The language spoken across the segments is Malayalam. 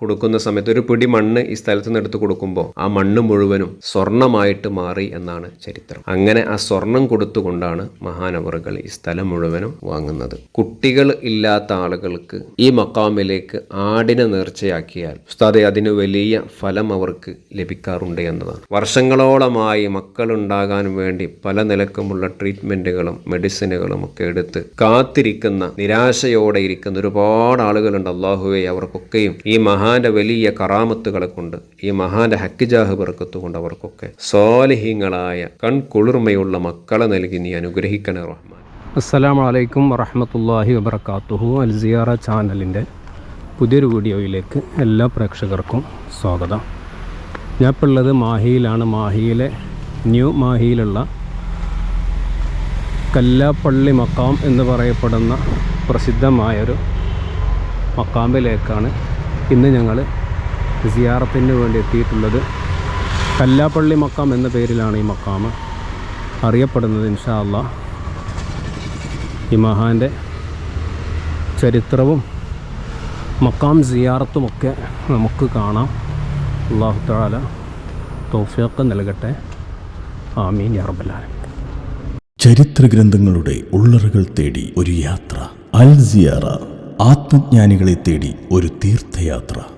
കൊടുക്കുന്ന സമയത്ത് ഒരു പിടി മണ്ണ് ഈ സ്ഥലത്ത് നിന്ന് എടുത്ത് കൊടുക്കുമ്പോൾ ആ മണ്ണ് മുഴുവനും സ്വർണമായിട്ട് മാറി എന്നാണ് ചരിത്രം. അങ്ങനെ ആ സ്വർണം കൊടുത്തുകൊണ്ടാണ് മഹാനവറുകൾ ഈ സ്ഥലം മുഴുവനും വാങ്ങുന്നത്. കുട്ടികൾ ഇല്ലാത്ത ആളുകൾക്ക് ഈ മക്കാമിലേക്ക് ആടിനെ നേർച്ചയാക്കിയാൽ ഉസ്താദെ അതിന് വലിയ ഫലം അവർക്ക് ലഭിക്കാറുണ്ട് എന്നതാണ്. വർഷങ്ങളോളമായി മക്കൾ ഉണ്ടാകാൻ വേണ്ടി പല നിലക്കുമുള്ള ട്രീറ്റ്മെന്റുകളും മെഡിസിനുകളും ഒക്കെ എടുത്ത് കാത്തിരിക്കുന്ന നിരാശയോടെ ഇരിക്കുന്ന ഒരുപാട് ആളുകളുണ്ട്. അള്ളാഹുവെ അവർക്കൊക്കെയും ഈ മഹാന്റെ വലിയ കറാമത്തുകളെ കൊണ്ട് ഈ മഹാന്റെ ഹക്കിജാഹ് ബർക്കത്ത് കൊണ്ട് അവർക്കൊക്കെ സ്വാലിഹീങ്ങളായ കൺകുളിർമയുള്ള മക്കളെ നൽകി നീ അനുഗ്രഹിക്കണേ റഹ്മാൻ. അസ്സലാമു വലൈക്കും വറഹമത്തല്ലാഹി വബർക്കാത്തുഹു അൽ സിയാറ ചാനലിന്റെ പുതിയൊരു വീഡിയോയിലേക്ക് എല്ലാ പ്രേക്ഷകർക്കും സ്വാഗതം. ഞാൻ ഇപ്പോൾ ഉള്ളത് മാഹിയിലാണ്. മാഹിയിലെ ന്യൂ മാഹിയിലുള്ള കല്ലാപ്പള്ളി മക്കാം എന്ന് പറയപ്പെടുന്ന പ്രസിദ്ധമായൊരു മക്കാമ്പിലേക്കാണ് ഇന്ന് ഞങ്ങൾ സിയാറത്തിന് വേണ്ടി എത്തിയിട്ടുള്ളത് കല്ലാപ്പള്ളി മക്കാം എന്ന പേരിലാണ് ഈ മക്കാമ് അറിയപ്പെടുന്നത് ഇൻഷാ അള്ളാഹ് ഈ മഹാന്റെ ചരിത്രവും മക്കാം സിയാറത്തുമൊക്കെ നമുക്ക് കാണാം. അള്ളാഹു താല തൗഫീഖ് നൽകട്ടെ. ആമീൻ യാറബല്ലാലും ചരിത്ര ഗ്രന്ഥങ്ങളുടെ ഉള്ളറുകൾ തേടി ഒരു യാത്ര. അൽ സിയാറ. ആത്മജ്ഞാനികളെ തേടി ഒരു തീർത്ഥയാത്ര.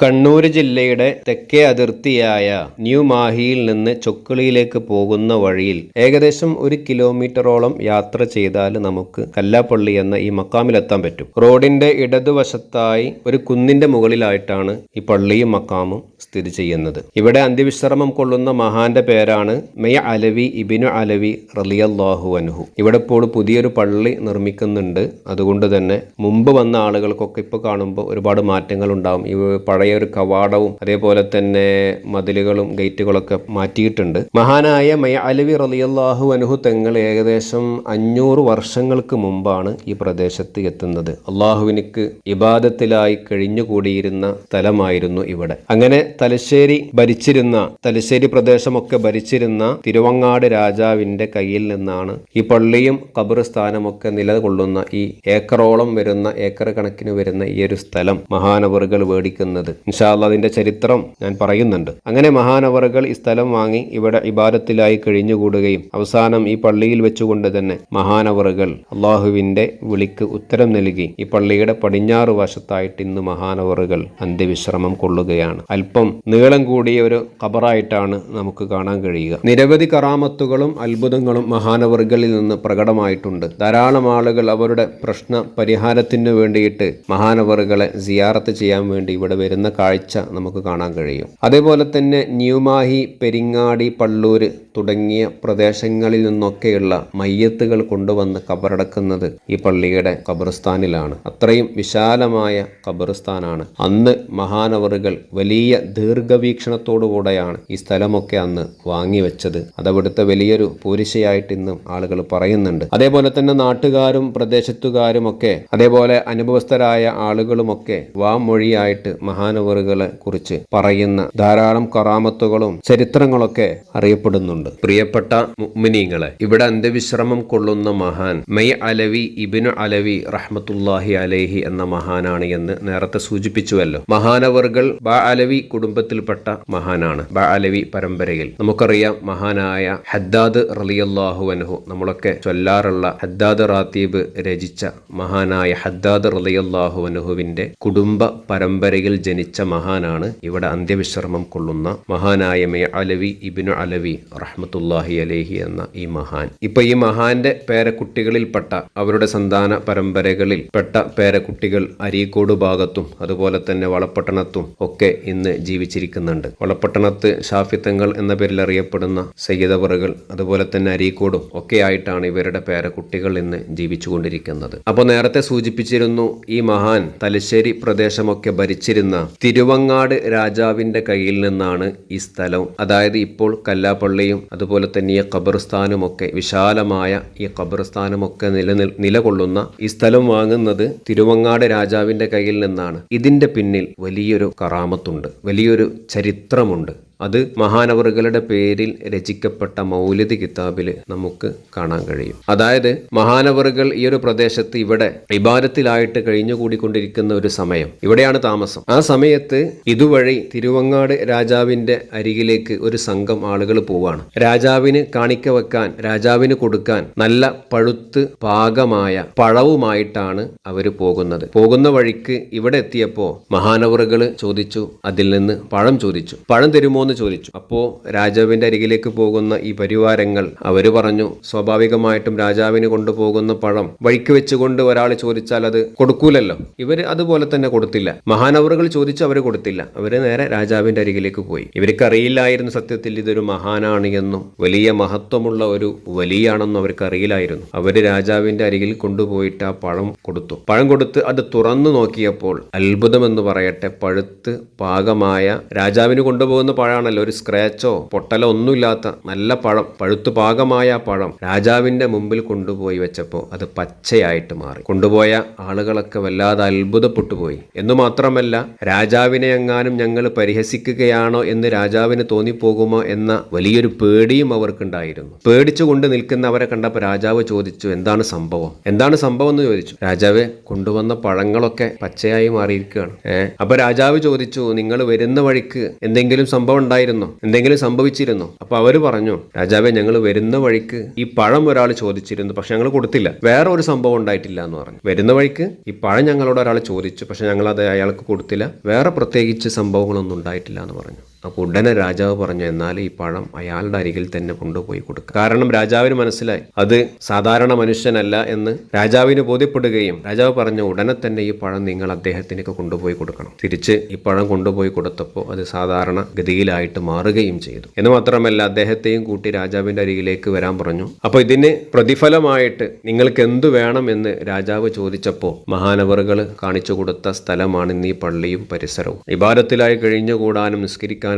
കണ്ണൂർ ജില്ലയുടെ തെക്കേ അതിർത്തിയായ ന്യൂ മാഹിയിൽ നിന്ന് ചൊക്കിളിയിലേക്ക് പോകുന്ന വഴിയിൽ ഏകദേശം ഒരു കിലോമീറ്ററോളം യാത്ര ചെയ്താൽ നമുക്ക് കല്ലാപ്പള്ളി എന്ന ഈ മക്കാമിലെത്താൻ പറ്റും. റോഡിന്റെ ഇടതുവശത്തായി ഒരു കുന്നിന്റെ മുകളിലായിട്ടാണ് ഈ പള്ളിയും മക്കാമും സ്ഥിതി ചെയ്യുന്നത്. ഇവിടെ അന്ത്യവിശ്രമം കൊള്ളുന്ന മഹാന്റെ പേരാണ് മെയ അലവി ഇബിനു അലവി റലിയല്ലാഹു അൻഹു. ഇവിടെ ഇപ്പോൾ പുതിയൊരു പള്ളി നിർമ്മിക്കുന്നുണ്ട്. അതുകൊണ്ട് തന്നെ മുമ്പ് വന്ന ആളുകൾക്കൊക്കെ ഇപ്പോൾ കാണുമ്പോൾ ഒരുപാട് മാറ്റങ്ങൾ ഉണ്ടാകും ഈ പഴയ ഒരു കവാടവും അതേപോലെ തന്നെ മതിലുകളും ഗേറ്റുകളൊക്കെ മാറ്റിയിട്ടുണ്ട്. മഹാനായ മയ അലവി റലിയല്ലാഹു അനുഹു തെങ്ങൾ ഏകദേശം അഞ്ഞൂറ് വർഷങ്ങൾക്ക് മുമ്പാണ് ഈ പ്രദേശത്ത് എത്തുന്നത്. അള്ളാഹുവിനിക്ക് ഇബാദത്തിലായി കഴിഞ്ഞുകൂടിയിരുന്ന സ്ഥലമായിരുന്നു ഇവിടെ. അങ്ങനെ തലശ്ശേരി ഭരിച്ചിരുന്ന തലശ്ശേരി പ്രദേശമൊക്കെ ഭരിച്ചിരുന്ന തിരുവങ്ങാട് രാജാവിന്റെ കയ്യിൽ നിന്നാണ് ഈ പള്ളിയും കബറിസ്ഥാനമൊക്കെ നിലകൊള്ളുന്ന ഈ ഏക്കറോളം വരുന്ന ഏക്കർ കണക്കിന് വരുന്ന ഈ ഒരു സ്ഥലം മഹാനവറുകൾ മേടിക്കുന്നത്. ഇൻഷാല്ല അതിന്റെ ചരിത്രം ഞാൻ പറയുന്നുണ്ട്. അങ്ങനെ മഹാനവറുകൾ ഈ സ്ഥലം വാങ്ങി ഇവിടെ ഇബാദത്തിലായി കഴിഞ്ഞുകൂടുകയും അവസാനം ഈ പള്ളിയിൽ വെച്ചുകൊണ്ട് തന്നെ മഹാനവറുകൾ അള്ളാഹുവിന്റെ വിളിക്ക് ഉത്തരം നൽകി. ഈ പള്ളിയുടെ പടിഞ്ഞാറ് വശത്തായിട്ട് ഇന്ന് മഹാനവറുകൾ അന്ത്യവിശ്രമം കൊള്ളുകയാണ്. അല്പം നീളം കൂടിയ ഒരു ഖബറായിട്ടാണ് നമുക്ക് കാണാൻ കഴിയുക. നിരവധി കറാമത്തുകളും അത്ഭുതങ്ങളും മഹാനവറുകളിൽ നിന്ന് പ്രകടമായിട്ടുണ്ട്. ധാരാളം ആളുകൾ അവരുടെ പ്രശ്ന പരിഹാരത്തിനു വേണ്ടിയിട്ട് മഹാനവറുകളെ സിയാറത്ത് ചെയ്യാൻ വേണ്ടി ഇവിടെ വരുന്ന കാഴ്ച നമുക്ക് കാണാൻ കഴിയും. അതേപോലെ തന്നെ ന്യൂമാഹി പെരിങ്ങാടി പള്ളൂര് തുടങ്ങിയ പ്രദേശങ്ങളിൽ നിന്നൊക്കെയുള്ള മയ്യത്തുകൾ കൊണ്ടുവന്ന് കബറടക്കുന്നത് ഈ പള്ളിയുടെ കബറിസ്ഥാനിലാണ് അത്രയും വിശാലമായ കബറിസ്ഥാനാണ് അന്ന് മഹാനവറുകൾ വലിയ ദീർഘവീക്ഷണത്തോടുകൂടെയാണ് ഈ സ്ഥലമൊക്കെ അന്ന് വാങ്ങിവെച്ചത്. അതവിടുത്തെ വലിയൊരു പൂരിശയായിട്ട് ഇന്നും ആളുകൾ പറയുന്നുണ്ട്. അതേപോലെ തന്നെ നാട്ടുകാരും പ്രദേശത്തുകാരും ഒക്കെ അതേപോലെ അനുഭവസ്ഥരായ ആളുകളുമൊക്കെ വാമൊഴിയായിട്ട് മഹാനവറുകളെ കുറിച്ച് പറയുന്ന ധാരാളം കറാമത്തുകളും ചരിത്രങ്ങളൊക്കെ അറിയപ്പെടുന്നുണ്ട്. പ്രിയപ്പെട്ട മുഅ്മിനീങ്ങളെ ഇവിടെ അന്ത്യവിശ്രമം കൊള്ളുന്ന മഹാൻ മെയ് അലവി ഇബിനു അലവി റഹ്മത്തുല്ലാഹി അലേഹി എന്ന മഹാനാണ് എന്ന് നേരത്തെ സൂചിപ്പിച്ചുവല്ലോ. മഹാനവറുകൾ ബാ അലവി കുടുംബത്തിൽപ്പെട്ട മഹാനാണ്. ബാ അലവി പരമ്പരയിൽ നമുക്കറിയാം മഹാനായ ഹദ്ദാദ് റലിയല്ലാഹു അൻഹു നമ്മളൊക്കെ ചൊല്ലാറുള്ള ഹദ്ദാദ് റാത്തീബ് രചിച്ച മഹാനായ ഹദ്ദാദ് റലിയല്ലാഹു അൻഹുവിന്റെ കുടുംബ പരമ്പരയിൽ ജനിച്ച മഹാനാണ് ഇവിടെ അന്ത്യവിശ്രമം കൊള്ളുന്ന മഹാനായ മേ അലവി ഇബിനു അലവി റഹ്മത്തുല്ലാഹി അലേഹി എന്ന ഈ മഹാൻ. ഇപ്പൊ ഈ മഹാന്റെ പേരക്കുട്ടികളിൽപ്പെട്ട അവരുടെ സന്താന പരമ്പരകളിൽ പെട്ട പേരക്കുട്ടികൾ അരീക്കോട് ഭാഗത്തും അതുപോലെ തന്നെ വളപ്പട്ടണത്തും ഒക്കെ ഇന്ന് ജീവിച്ചിരിക്കുന്നുണ്ട്. വളപ്പട്ടണത്ത് ഷാഫിത്തങ്ങൾ എന്ന പേരിൽ അറിയപ്പെടുന്ന സയ്യിദവറുകൾ അതുപോലെ തന്നെ അരീക്കോടും ഒക്കെ ആയിട്ടാണ് ഇവരുടെ പേരക്കുട്ടികൾ ഇന്ന് ജീവിച്ചുകൊണ്ടിരിക്കുന്നത്. അപ്പോൾ നേരത്തെ സൂചിപ്പിച്ചിരുന്നു ഈ മഹാൻ തലശ്ശേരി പ്രദേശമൊക്കെ ഭരിച്ചിരുന്ന തിരുവങ്ങാട് രാജാവിന്റെ കയ്യിൽ നിന്നാണ് ഈ സ്ഥലം. അതായത് ഇപ്പോൾ കല്ലാപ്പള്ളിയും അതുപോലെ തന്നെ ഈ ഖബർസ്ഥാനുമൊക്കെ വിശാലമായ ഈ ഖബർസ്ഥാനുമൊക്കെ നിലനിൽ നിലകൊള്ളുന്ന ഈ സ്ഥലം വാങ്ങുന്നത് തിരുവങ്ങാട് രാജാവിന്റെ കയ്യിൽ നിന്നാണ്. ഇതിന്റെ പിന്നിൽ വലിയൊരു കറാമത്തുണ്ട് വലിയൊരു ചരിത്രമുണ്ട്. അത് മഹാനവറുകളുടെ പേരിൽ രചിക്കപ്പെട്ട മൗലിദ് കിതാബിൽ നമുക്ക് കാണാൻ കഴിയും. അതായത് മഹാനവറുകൾ ഈ ഒരു പ്രദേശത്ത് ഇവിടെ ഇബാദത്തിലായിട്ട് കഴിഞ്ഞുകൂടിക്കൊണ്ടിരിക്കുന്ന ഒരു സമയം. ഇവിടെയാണ് താമസം. ആ സമയത്ത് ഇതുവഴി തിരുവങ്ങാട് രാജാവിന്റെ അരികിലേക്ക് ഒരു സംഘം ആളുകൾ പോവാണ്. രാജാവിന് കാണിക്ക വെക്കാൻ രാജാവിന് കൊടുക്കാൻ നല്ല പഴുത്ത് പാകമായ പഴവുമായിട്ടാണ് അവർ പോകുന്നത്. പോകുന്ന വഴിക്ക് ഇവിടെ എത്തിയപ്പോ മഹാനവറുകൾ ചോദിച്ചു അതിൽ നിന്ന് പഴം ചോദിച്ചു. പഴം തരുമോ എന്ന് ചോദിച്ചു. അപ്പോ രാജാവിന്റെ അരികിലേക്ക് പോകുന്ന ഈ പരിവാരങ്ങൾ അവർ പറഞ്ഞു സ്വാഭാവികമായിട്ടും രാജാവിന് കൊണ്ടുപോകുന്ന പഴം വഴിക്ക് വെച്ചുകൊണ്ട് ഒരാൾ ചോദിച്ചാൽ അത് കൊടുക്കൂലല്ലോ. ഇവർ അതുപോലെ തന്നെ കൊടുത്തില്ല. മഹാനവറുകൾ ചോദിച്ചു അവർ കൊടുത്തില്ല. അവർ നേരെ രാജാവിന്റെ അരികിലേക്ക് പോയി. ഇവർക്ക് അറിയില്ലായിരുന്നു സത്യത്തിൽ ഇതൊരു മഹാനാണ് എന്നും വലിയ മഹത്വമുള്ള ഒരു വലിയാണെന്നും അവർക്ക് അറിയില്ലായിരുന്നു അവർ രാജാവിന്റെ അരികിൽ കൊണ്ടുപോയിട്ട് ആ പഴം കൊടുത്തു. പഴം കൊടുത്ത് അത് തുറന്നു നോക്കിയപ്പോൾ അത്ഭുതമെന്ന് പറയട്ടെ പഴുത്ത് പാകമായ രാജാവിന് കൊണ്ടുപോകുന്ന പഴമാണല്ലോ ഒരു സ്ക്രാച്ചോ പൊട്ടലോ ഒന്നുമില്ലാത്ത നല്ല പഴം പഴുത്തു പാകമായ പഴം രാജാവിന്റെ മുമ്പിൽ കൊണ്ടുപോയി വെച്ചപ്പോൾ അത് പച്ചയായിട്ട് മാറി. കൊണ്ടുപോയ ആളുകളൊക്കെ വല്ലാതെ അത്ഭുതപ്പെട്ടു പോയി എന്നു മാത്രമല്ല രാജാവിനെ എങ്ങാനും ഞങ്ങൾ പരിഹസിക്കുകയാണോ എന്ന് രാജാവിന് തോന്നിപ്പോകുമോ എന്ന വലിയൊരു പേടിയും അവർക്കുണ്ടായിരുന്നു. പേടിച്ചുകൊണ്ട് നിൽക്കുന്നവരെ കണ്ടപ്പോൾ രാജാവ് ചോദിച്ചു എന്താണ് സംഭവം? എന്താണ് സംഭവം എന്ന് ചോദിച്ചു. രാജാവ് കൊണ്ടുവന്ന പഴങ്ങളൊക്കെ പച്ചയായി മാറിയിരിക്കുകയാണ്. ഏഹ് അപ്പൊ രാജാവ് ചോദിച്ചു നിങ്ങൾ വരുന്ന വഴിക്ക് എന്തെങ്കിലും സംഭവം ഉണ്ടായിരുന്നോ. എന്തെങ്കിലും സംഭവിച്ചിരുന്നോ. അപ്പൊ അവർ പറഞ്ഞു രാജാവെ ഞങ്ങൾ വരുന്ന വഴിക്ക് ഈ പഴം ഒരാൾ ചോദിച്ചിരുന്നു പക്ഷെ ഞങ്ങൾ കൊടുത്തില്ല. വേറെ ഒരു സംഭവം ഉണ്ടായിട്ടില്ല എന്ന് പറഞ്ഞു. വരുന്ന വഴിക്ക് ഈ പഴം ഞങ്ങളോട് ഒരാൾ ചോദിച്ചു പക്ഷെ ഞങ്ങൾ അത് അയാൾക്ക് കൊടുത്തില്ല. വേറെ പ്രത്യേകിച്ച് സംഭവങ്ങളൊന്നും ഉണ്ടായിട്ടില്ല എന്ന് പറഞ്ഞു. അപ്പോൾ ഉടനെ രാജാവ് പറഞ്ഞു എന്നാൽ ഈ പഴം അയാളുടെ അരികിൽ തന്നെ കൊണ്ടുപോയി കൊടുക്കുക കാരണം രാജാവിന് മനസ്സിലായി അത് സാധാരണ മനുഷ്യനല്ല എന്ന് രാജാവിന് ബോധ്യപ്പെടുകയും രാജാവ് പറഞ്ഞു ഉടനെ തന്നെ ഈ പഴം നിങ്ങൾ അദ്ദേഹത്തിനൊക്കെ കൊണ്ടുപോയി കൊടുക്കണം. തിരിച്ച് ഈ പഴം കൊണ്ടുപോയി കൊടുത്തപ്പോൾ അത് സാധാരണ ഗതിയിലായിട്ട് മാറുകയും ചെയ്തു. എന്ന് മാത്രമല്ല അദ്ദേഹത്തെയും കൂട്ടി രാജാവിന്റെ അരികിലേക്ക് വരാൻ പറഞ്ഞു. അപ്പോൾ ഇതിന് പ്രതിഫലമായിട്ട് നിങ്ങൾക്ക് എന്തു വേണം എന്ന് രാജാവ് ചോദിച്ചപ്പോൾ മഹാനവറുകൾ കാണിച്ചു കൊടുത്ത സ്ഥലമാണ് ഇന്ന് ഈ പള്ളിയും പരിസരവും. ഇബാരത്തിലായി കഴിഞ്ഞുകൂടാനും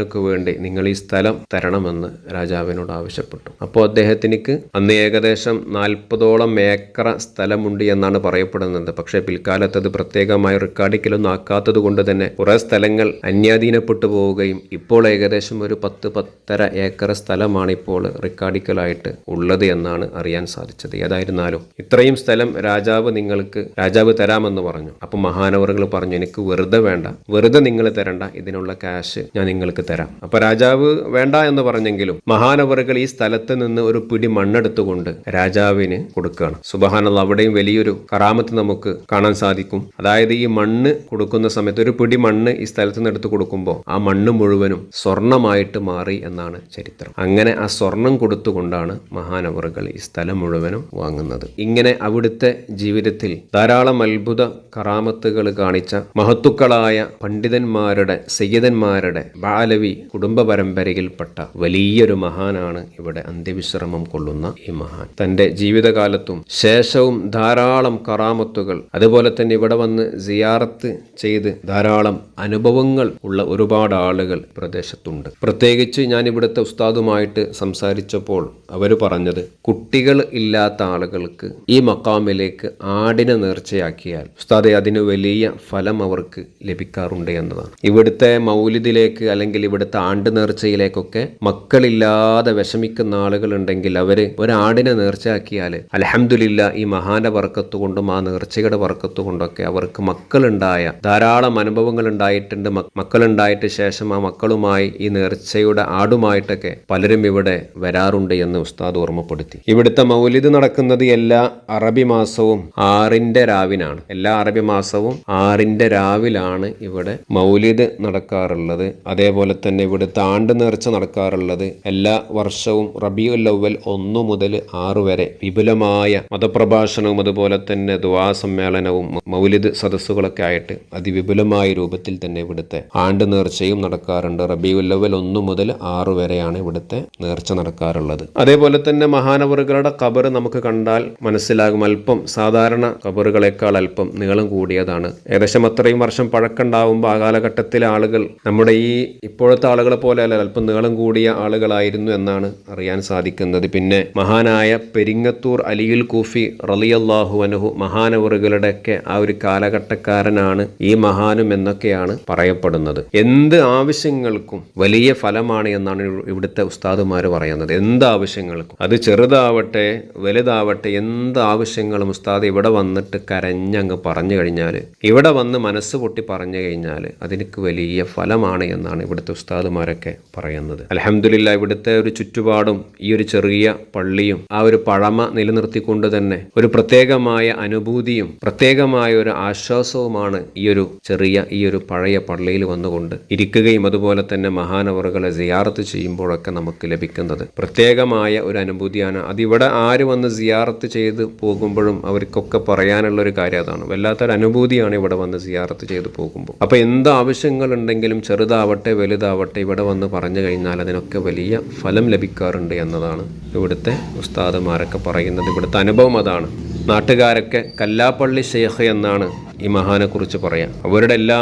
നിസ്കരിക്കാനൊക്കെ വേണ്ടി നിങ്ങൾ ഈ സ്ഥലം തരണമെന്ന് രാജാവിനോട് ആവശ്യപ്പെട്ടു. അപ്പോൾ അദ്ദേഹത്തിനിക്ക് അന്ന് ഏകദേശം നാൽപ്പതോളം ഏക്കറ സ്ഥലമുണ്ട് എന്നാണ് പറയപ്പെടുന്നത്. പക്ഷേ പിൽക്കാലത്ത് അത് പ്രത്യേകമായി റെക്കാർഡിക്കലൊന്നും ആക്കാത്തത് കൊണ്ട് തന്നെ കുറേ സ്ഥലങ്ങൾ അന്യാധീനപ്പെട്ടു പോവുകയും ഇപ്പോൾ ഏകദേശം ഒരു പത്ത് പത്തര ഏക്കർ സ്ഥലമാണ് ഇപ്പോൾ റെക്കാർഡിക്കലായിട്ട് ഉള്ളത് എന്നാണ് അറിയാൻ സാധിച്ചത്. ഏതായിരുന്നാലും ഇത്രയും സ്ഥലം രാജാവ് നിങ്ങൾക്ക് രാജാവ് തരാമെന്ന് പറഞ്ഞു. അപ്പം മഹാനവറുകൾ പറഞ്ഞു എനിക്ക് വെറുതെ വേണ്ട. വെറുതെ നിങ്ങൾ തരണ്ട. ഇതിനുള്ള ക്യാഷ് ഞാൻ നിങ്ങൾക്ക് തരാം. അപ്പൊ രാജാവ് വേണ്ട എന്ന് പറഞ്ഞെങ്കിലും മഹാനവറുകൾ ഈ സ്ഥലത്ത് നിന്ന് ഒരു പിടി മണ്ണെടുത്തുകൊണ്ട് രാജാവിന് കൊടുക്കുകയാണ്. സുബഹാനല്ല അവിടെയും വലിയൊരു കറാമത്ത് നമുക്ക് കാണാൻ സാധിക്കും. അതായത് ഈ മണ്ണ് കൊടുക്കുന്ന സമയത്ത് ഒരു പിടി മണ്ണ് ഈ സ്ഥലത്ത് നിന്ന് എടുത്ത് കൊടുക്കുമ്പോൾ ആ മണ്ണ് മുഴുവനും സ്വർണമായിട്ട് മാറി എന്നാണ് ചരിത്രം. അങ്ങനെ ആ സ്വർണം കൊടുത്തുകൊണ്ടാണ് മഹാനവറുകൾ ഈ സ്ഥലം മുഴുവനും വാങ്ങുന്നത്. ഇങ്ങനെ അവിടുത്തെ ജീവിതത്തിൽ ധാരാളം അത്ഭുത കറാമത്തുകൾ കാണിച്ച മഹത്തുക്കളായ പണ്ഡിതന്മാരുടെ സയ്യിദന്മാരുടെ ബാലവി കുടുംബ പരമ്പരയിൽപ്പെട്ട വലിയൊരു മഹാനാണ് ഇവിടെ അന്ത്യവിശ്രമം കൊള്ളുന്ന ഈ മഹാൻ. തന്റെ ജീവിതകാലത്തും ശേഷവും ധാരാളം കറാമത്തുകൾ അതുപോലെ തന്നെ ഇവിടെ വന്ന് സിയാറത്ത് ചെയ്ത് ധാരാളം അനുഭവങ്ങൾ ഉള്ള ഒരുപാട് ആളുകൾ പ്രദേശത്തുണ്ട്. പ്രത്യേകിച്ച് ഞാൻ ഇവിടുത്തെ ഉസ്താദുമായിട്ട് സംസാരിച്ചപ്പോൾ അവർ പറഞ്ഞത് കുട്ടികൾ ഇല്ലാത്ത ആളുകൾക്ക് ഈ മക്കാമിലേക്ക് ആടിനെ നേർച്ചയാക്കിയാൽ ഉസ്താദെ അതിന് വലിയ ഫലം അവർക്ക് ലഭിക്കാറുണ്ട് എന്നതാണ്. ഇവിടുത്തെ മൗലിദിലേക്ക് അല്ലെങ്കിൽ ഇവിടുത്തെ ആണ്ട് നേർച്ചയിലേക്കൊക്കെ മക്കളില്ലാതെ വിഷമിക്കുന്ന ആളുകൾ ഉണ്ടെങ്കിൽ അവർ ഒരാടിനെ നേർച്ചയാക്കിയാൽ അലഹമില്ല ഈ മഹാന്റെ വർക്കത്ത് കൊണ്ടും ആ നേർച്ചയുടെ വർക്കത്ത് കൊണ്ടൊക്കെ അവർക്ക് മക്കളുണ്ടായ ധാരാളം അനുഭവങ്ങൾ ഉണ്ടായിട്ടുണ്ട് മക്കളുണ്ടായിട്ട് ശേഷം ആ മക്കളുമായി ഈ നേർച്ചയുടെ ആടുമായിട്ടൊക്കെ പലരും ഇവിടെ വരാറുണ്ട് എന്ന് ഉസ്താദ് ഓർമ്മപ്പെടുത്തി. ഇവിടുത്തെ മൗലിദ് നടക്കുന്നത് എല്ലാ അറബി മാസവും ആറിന്റെ രാവിനാണ്. എല്ലാ അറബി മാസവും ആറിന്റെ രാവിലാണ് ഇവിടെ മൗലിദ് നടക്കാറുള്ളത്. അതേപോലെ തന്നെ ഇവിടുത്തെ ആണ്ട് നേർച്ച നടക്കാറുള്ളത് എല്ലാ വർഷവും റബിയുൽ അവൽ ഒന്നു മുതൽ ആറ് വരെ വിപുലമായ മതപ്രഭാഷണവും അതുപോലെ തന്നെ ദുവാ സമ്മേളനവും മൗലിദ് സദസ്സുകളൊക്കെ ആയിട്ട് അതിവിപുലമായ രൂപത്തിൽ തന്നെ ഇവിടുത്തെ ആണ്ട് നേർച്ചയും നടക്കാറുണ്ട്. റബിയുൽ അവൽ ഒന്നു മുതൽ ആറ് വരെയാണ് ഇവിടുത്തെ നേർച്ച നടക്കാറുള്ളത്. അതേപോലെ തന്നെ മഹാനവറുകളുടെ കബർ നമുക്ക് കണ്ടാൽ മനസ്സിലാകും. അല്പം സാധാരണ കബറുകളെക്കാൾ അല്പം നീളം കൂടിയതാണ്. ഏകദേശം അത്രയും വർഷം പഴക്കമുണ്ടാവുമ്പോൾ ആ കാലഘട്ടത്തിലെ ആളുകൾ നമ്മുടെ ഈ ഇപ്പോഴത്തെ ആളുകളെ പോലെ അല്ല അല്പം നീളം കൂടിയ ആളുകളായിരുന്നു എന്നാണ് അറിയാൻ സാധിക്കുന്നത്. പിന്നെ മഹാനായ പെരിങ്ങത്തൂർ അലിയുൽ കൂഫി റളിയല്ലാഹു അനുഹു മഹാനവറുകളുടെയൊക്കെ ആ ഒരു കാലഘട്ടക്കാരനാണ് ഈ മഹാനും എന്നൊക്കെയാണ് പറയപ്പെടുന്നത്. എന്ത് ആവശ്യങ്ങൾക്കും വലിയ ഫലമാണ് എന്നാണ് ഇവ- ഇവിടുത്തെ ഉസ്താദുമാർ പറയുന്നത്. എന്ത് ആവശ്യങ്ങൾക്കും? അത് ചെറുതാവട്ടെ വലുതാവട്ടെ എന്ത് ആവശ്യങ്ങളും ഉസ്താദ് ഇവിടെ വന്നിട്ട് കരഞ്ഞങ്ങ് പറഞ്ഞു കഴിഞ്ഞാൽ ഇവിടെ വന്ന് മനസ്സ് പൊട്ടി പറഞ്ഞു കഴിഞ്ഞാൽ അതിനക്ക് വലിയ ഫലമാണ് എന്നാണ് ഇവിടുത്തെ ഉസ്താദുമാരൊക്കെ പറയുന്നത്. അലഹമില്ല ഇവിടുത്തെ ഒരു ചുറ്റുപാടും ഈ ഒരു ചെറിയ പള്ളിയും ആ ഒരു പഴമ നിലനിർത്തിക്കൊണ്ട് തന്നെ ഒരു പ്രത്യേകമായ അനുഭൂതിയും പ്രത്യേകമായ ഒരു ആശ്വാസവുമാണ് ഈ ഒരു ചെറിയ ഈ ഒരു പഴയ പള്ളിയിൽ വന്നുകൊണ്ട് ഇരിക്കുകയും അതുപോലെ തന്നെ മഹാനവറുകളെ സിയാറത്ത് ചെയ്യുമ്പോഴൊക്കെ നമുക്ക് ലഭിക്കുന്നത്. പ്രത്യേകമായ ഒരു അനുഭൂതിയാണ്. അതിവിടെ ആര് വന്ന് സിയാറത്ത് ചെയ്ത് പോകുമ്പോഴും അവർക്കൊക്കെ പറയാനുള്ള ഒരു കാര്യം അതാണ്. വല്ലാത്തൊരു അനുഭൂതിയാണ് ഇവിടെ വന്ന് സിയാറത്ത് ചെയ്ത് പോകുമ്പോൾ. അപ്പോൾ എന്ത് ആവശ്യങ്ങളുണ്ടെങ്കിലും ചെറുതാവട്ടെ വലുതാവട്ടെ ഇവിടെ വന്ന് പറഞ്ഞു കഴിഞ്ഞാൽ അതിനൊക്കെ വലിയ ഫലം ലഭിക്കാറുണ്ട് എന്നതാണ് ഇവിടുത്തെ ഉസ്താദുമാരൊക്കെ പറയുന്നത്. ഇവിടുത്തെ അനുഭവം അതാണ്. നാട്ടുകാരൊക്കെ കല്ലാപ്പള്ളി ഷെയ്ഖ് എന്നാണ് ഈ മഹാനെക്കുറിച്ച് പറയാം. അവരുടെ എല്ലാ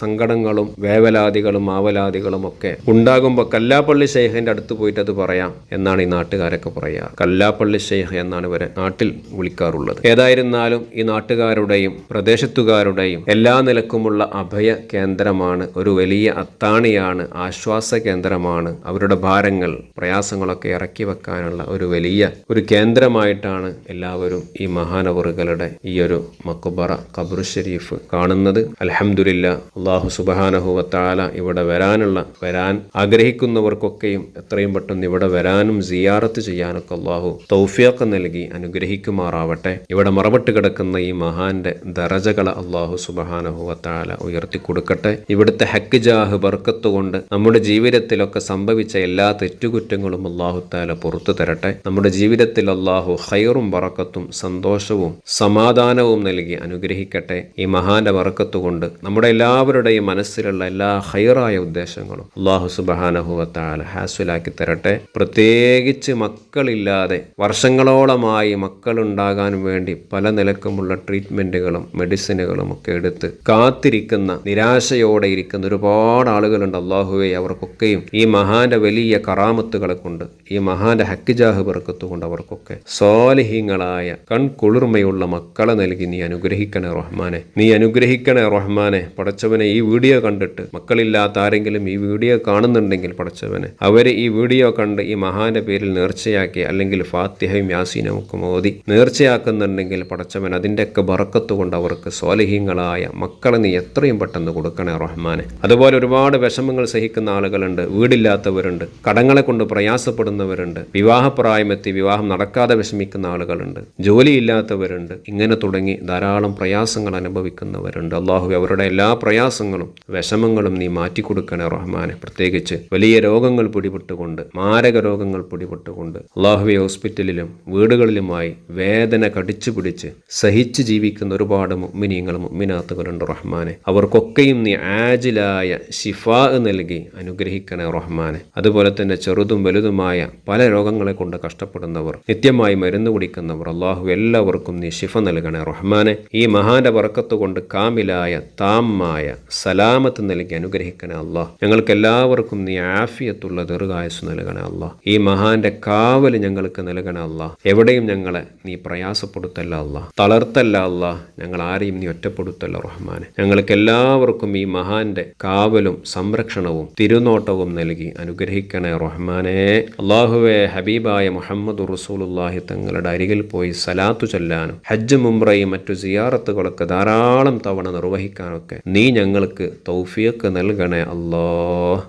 സങ്കടങ്ങളും വേവലാദികളും ആവലാതികളും ഒക്കെ ഉണ്ടാകുമ്പോൾ കല്ലാപ്പള്ളി ശേഖന്റെ അടുത്ത് പോയിട്ട് അത് പറയാം എന്നാണ് ഈ നാട്ടുകാരൊക്കെ പറയുക കല്ലാപ്പള്ളി ശേഖ എന്നാണ് ഇവരെ നാട്ടിൽ വിളിക്കാറുള്ളത്. ഏതായിരുന്നാലും ഈ നാട്ടുകാരുടെയും പ്രദേശത്തുകാരുടെയും എല്ലാ നിലക്കുമുള്ള അഭയ കേന്ദ്രമാണ് ഒരു വലിയ അത്താണിയാണ് ആശ്വാസ കേന്ദ്രമാണ്. അവരുടെ ഭാരങ്ങൾ പ്രയാസങ്ങളൊക്കെ ഇറക്കി വെക്കാനുള്ള ഒരു വലിയ ഒരു കേന്ദ്രമായിട്ടാണ് എല്ലാവരും ഈ മഹാനവറുകളുടെ ഈ ഒരു മക്കുബറ ഖബർ ഷരീഫ് കാണുന്നത്. അലഹമുല്ല അള്ളാഹു സുബാനഹുവത്താല ഇവിടെ വരാനുള്ള വരാൻ ആഗ്രഹിക്കുന്നവർക്കൊക്കെയും എത്രയും പെട്ടെന്ന് ഇവിടെ വരാനും സിയാറത്ത് ചെയ്യാനൊക്കെ അള്ളാഹു തൗഫിയൊക്കെ നൽകി അനുഗ്രഹിക്കുമാറാവട്ടെ. ഇവിടെ മറവിട്ട് കിടക്കുന്ന ഈ മഹാന്റെ ദറജകളെ അള്ളാഹു സുബാനഹുവത്താല ഉയർത്തി കൊടുക്കട്ടെ. ഇവിടുത്തെ ഹക്ക് ജാഹ് ബർക്കത്ത് കൊണ്ട് നമ്മുടെ ജീവിതത്തിലൊക്കെ സംഭവിച്ച എല്ലാ തെറ്റുകുറ്റങ്ങളും അള്ളാഹു താല പുറത്തു തരട്ടെ. നമ്മുടെ ജീവിതത്തിൽ അള്ളാഹു ഹൈറും ബറക്കത്തും സന്തോഷവും സമാധാനവും നൽകി അനുഗ്രഹിക്കട്ടെ. ഈ മഹാന്റെ ബറക്കത്ത് കൊണ്ട് നമ്മുടെ എല്ലാവരുടെയും മനസ്സിലുള്ള എല്ലാ ഹൈറായ ഉദ്ദേശങ്ങളും അള്ളാഹു സുബാനഹുവത്താല ഹാസുലാക്കി തരട്ടെ. പ്രത്യേകിച്ച് മക്കളില്ലാതെ വർഷങ്ങളോളമായി മക്കളുണ്ടാകാൻ വേണ്ടി പല നിലക്കുമുള്ള ട്രീറ്റ്മെന്റുകളും മെഡിസിനുകളും ഒക്കെ എടുത്ത് കാത്തിരിക്കുന്ന നിരാശയോടെ ഇരിക്കുന്ന ഒരുപാട് ആളുകളുണ്ട് അള്ളാഹുവെ അവർക്കൊക്കെയും ഈ മഹാന്റെ വലിയ കറാമത്തുകളെ കൊണ്ട് ഈ മഹാന്റെ ഹക്കിജാഹ് ബർക്കത്ത് കൊണ്ട് അവർക്കൊക്കെ സ്വാലിഹീങ്ങളായ കൺകുളിർമയുള്ള മക്കളെ നൽകി നീ അനുഗ്രഹിക്കണേ റഹ്മാനെ. നീ അനുഗ്രഹിക്കണേ റഹ്മാനെ. പടച്ചവനെ ഈ വീഡിയോ കണ്ടിട്ട് മക്കളില്ലാത്ത ആരെങ്കിലും ഈ വീഡിയോ കാണുന്നുണ്ടെങ്കിൽ പടച്ചവനെ അവർ ഈ വീഡിയോ കണ്ട് ഈ മഹാന്റെ പേരിൽ നേർച്ചയാക്കി അല്ലെങ്കിൽ ഫാത്തിഹയും യാസീനും ഒക്കെ മോദി നേർച്ചയാക്കുന്നുണ്ടെങ്കിൽ പടച്ചവൻ അതിന്റെയൊക്കെ ബറക്കത്ത് കൊണ്ട് അവർക്ക് സ്വാലഹീങ്ങളായ മക്കളെ നീ എത്രയും പെട്ടെന്ന് കൊടുക്കണേ റഹ്മാനെ. അതുപോലെ ഒരുപാട് വിഷമങ്ങൾ സഹിക്കുന്ന ആളുകളുണ്ട് വീടില്ലാത്തവരുണ്ട് കടങ്ങളെ കൊണ്ട് പ്രയാസപ്പെടുന്നവരുണ്ട് വിവാഹപ്രായമെത്തി വിവാഹം നടക്കാതെ വിഷമിക്കുന്ന ആളുകളുണ്ട് ജോലിയില്ലാത്തവരുണ്ട് ഇങ്ങനെ തുടങ്ങി ധാരാളം പ്രയാസങ്ങൾ അനുഭവിക്കുന്നവരുണ്ട്. അള്ളാഹു അവരുടെ എല്ലാ പ്രയാസങ്ങളും വിഷമങ്ങളും നീ മാറ്റിക്കൊടുക്കണേ റഹ്മാനെ. പ്രത്യേകിച്ച് വലിയ രോഗങ്ങൾ പിടിപെട്ടുകൊണ്ട് മാരക രോഗങ്ങൾ പിടിപെട്ടുകൊണ്ട് അള്ളാഹുവെ ഹോസ്പിറ്റലിലും വീടുകളിലുമായി വേദന കടിച്ചു പിടിച്ച് സഹിച്ച് ജീവിക്കുന്ന ഒരുപാട് മുഗ്മിനീങ്ങൾ മുഗ്മിനാത്തുകളുണ്ട് റഹ്മാനെ. അവർക്കൊക്കെയും നീ ആജിലായ ഷിഫാ നൽകി അനുഗ്രഹിക്കണേ റഹ്മാനെ. അതുപോലെ തന്നെ ചെറുതും വലുതുമായ പല രോഗങ്ങളെ കൊണ്ട് കഷ്ടപ്പെടുന്നവർ നിത്യമായി മരുന്ന് കുടിക്കുന്നവർ അള്ളാഹു എല്ലാവർക്കും നീ ശിഫ നൽകണേ റഹ്മാനെ. ഈ മഹാന്റെ വറക്കത്ത് കൊണ്ട് കാമിലായ താമായ സലാമത്ത് നൽകി അനുഗ്രഹിക്കണേ അള്ളാഹ്. ഞങ്ങൾക്ക് എല്ലാവർക്കും നീ ആഫിയത്തുള്ള ദീർഘായുസ് നൽകണേ അള്ളാഹ്. ഈ മഹാന്റെ കാവൽ ഞങ്ങൾക്ക് നൽകണേ അള്ളാഹ്. എവിടെയും ഞങ്ങളെ നീ പ്രയാസപ്പെടുത്തല്ല അള്ളാഹ്. തളർത്തല്ല അള്ളാഹ്. ഞങ്ങൾ ആരെയും നീ ഒറ്റപ്പെടുത്തല്ല റഹ്മാനെ. ഞങ്ങൾക്ക് എല്ലാവർക്കും ഈ മഹാന്റെ കാവലും സംരക്ഷണവും തിരുനോട്ടവും നൽകി അനുഗ്രഹിക്കണേ റഹ്മാനെ. അള്ളാഹുവെ ഹബീബായ മുഹമ്മദ് റസൂലുള്ളാഹി തങ്ങളുടെ അരികിൽ പോയി സലാത്തു ചൊല്ലാനും ഹജ്ജ് മുംറയും മറ്റു സിയാറത്തുകളൊക്കെ ധാരാളം തവണ നിർവഹിക്കാനൊക്കെ നീ ഞങ്ങൾക്ക് തൗഫിയൊക്കെ നൽകണേ അല്ലോ.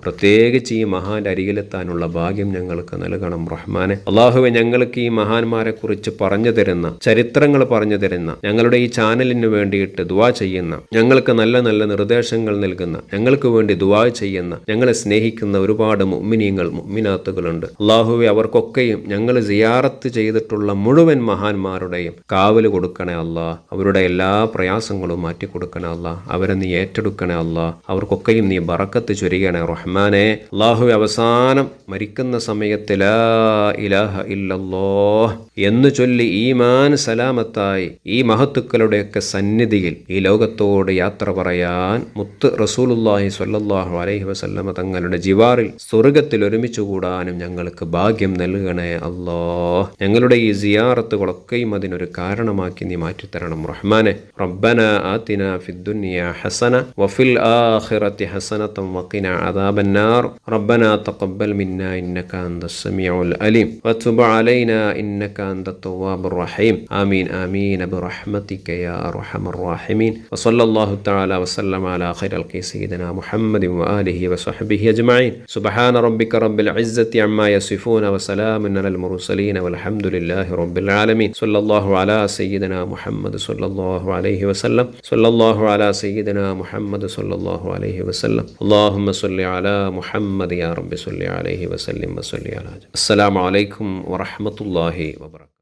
പ്രത്യേകിച്ച് ഈ മഹാന്റെ അരികിലെത്താനുള്ള ഭാഗ്യം ഞങ്ങൾക്ക് നൽകണം റഹ്മാനെ. അള്ളാഹുവെ ഞങ്ങൾക്ക് ഈ മഹാന്മാരെ കുറിച്ച് പറഞ്ഞു തരുന്ന ചരിത്രങ്ങൾ പറഞ്ഞു തരുന്ന ഞങ്ങളുടെ ഈ ചാനലിന് വേണ്ടിയിട്ട് ദുവാ ചെയ്യുന്ന ഞങ്ങൾക്ക് നല്ല നല്ല നിർദ്ദേശങ്ങൾ നൽകുന്ന ഞങ്ങൾക്ക് വേണ്ടി ദുവാ ചെയ്യുന്ന ഞങ്ങളെ സ്നേഹിക്കുന്ന ഒരുപാട് മുഅ്മിനീങ്ങൾ മുഅ്മിനാത്തുകളുണ്ട്. അള്ളാഹുവെ അവർക്കൊക്കെയും ഞങ്ങൾ സിയാറത്ത് ചെയ്തിട്ടുള്ള മുഴുവൻ മഹാന്മാരുടെയും കാവൽ കൊടുക്കണേ അള്ളാഹ് അവരുടെ എല്ലാ പ്രയാസങ്ങളും മാറ്റി കൊടുക്കണേ അല്ല. അവരെ നീ ഏറ്റെടുക്കണേ അല്ല. അവർക്കൊക്കെയും നീ ബറക്കത്ത് ചൊരിയണേ റഹ്മാനെ. അള്ളാഹു അവസാനം മരിക്കുന്ന സമയത്ത് ലാ ഇലാഹ എന്ന് ചൊല്ലി ഈമാൻ സലാമത്തായി ഈ മഹത്തുക്കളുടെയൊക്കെ സന്നിധിയിൽ ഈ ലോകത്തോട് യാത്ര പറയാൻ മുത്ത് റസൂലുല്ലാഹി സ്വല്ലല്ലാഹു അലൈഹി വസല്ലമ തങ്ങളുടെ ജിവാറിൽ സ്വർഗത്തിൽ ഒരുമിച്ച് കൂടാനും ഞങ്ങൾക്ക് ഭാഗ്യം നൽകണേ അല്ലോ. ഞങ്ങളുടെ ഈ സിയാറത്തുകളൊക്കെയും അതിനൊരു കാരണമാക്കി നീ മാറ്റിത്തരണം റഹ്മാനെ. ربنا آتنا في الدنيا حسنة وفي الآخرة حسنة وقنا عذاب النار. ربنا تقبل منا إنك أنت السميع الأليم وتب علينا إنك أنت التواب الرحيم. آمين آمين. برحمتك يا أرحم الراحمين. وصلى الله تعالى وسلم على خير القي سيدنا محمد وآله وصحبه أجمعين. سبحان ربك رب العزة عما يصفون وسلام على المرسلين والحمد لله رب العالمين. صلى الله على سيدنا محمد صلى الله عليه അലൈഹി വസല്ലം സല്ലല്ലാഹു അലാ സയ്യിദന മുഹമ്മദ് സല്ലല്ലാഹു അലൈഹി വസല്ലം. അള്ളാഹുമ്മ സല്ലി അലാ മുഹമ്മദ് യാ റബ്ബി സല്ലി അലൈഹി വസല്ലം വസല്ലി അലാ അസ്സലാമു അലൈക്കും വറഹ്മത്തുള്ളാഹി വബറകാതുഹു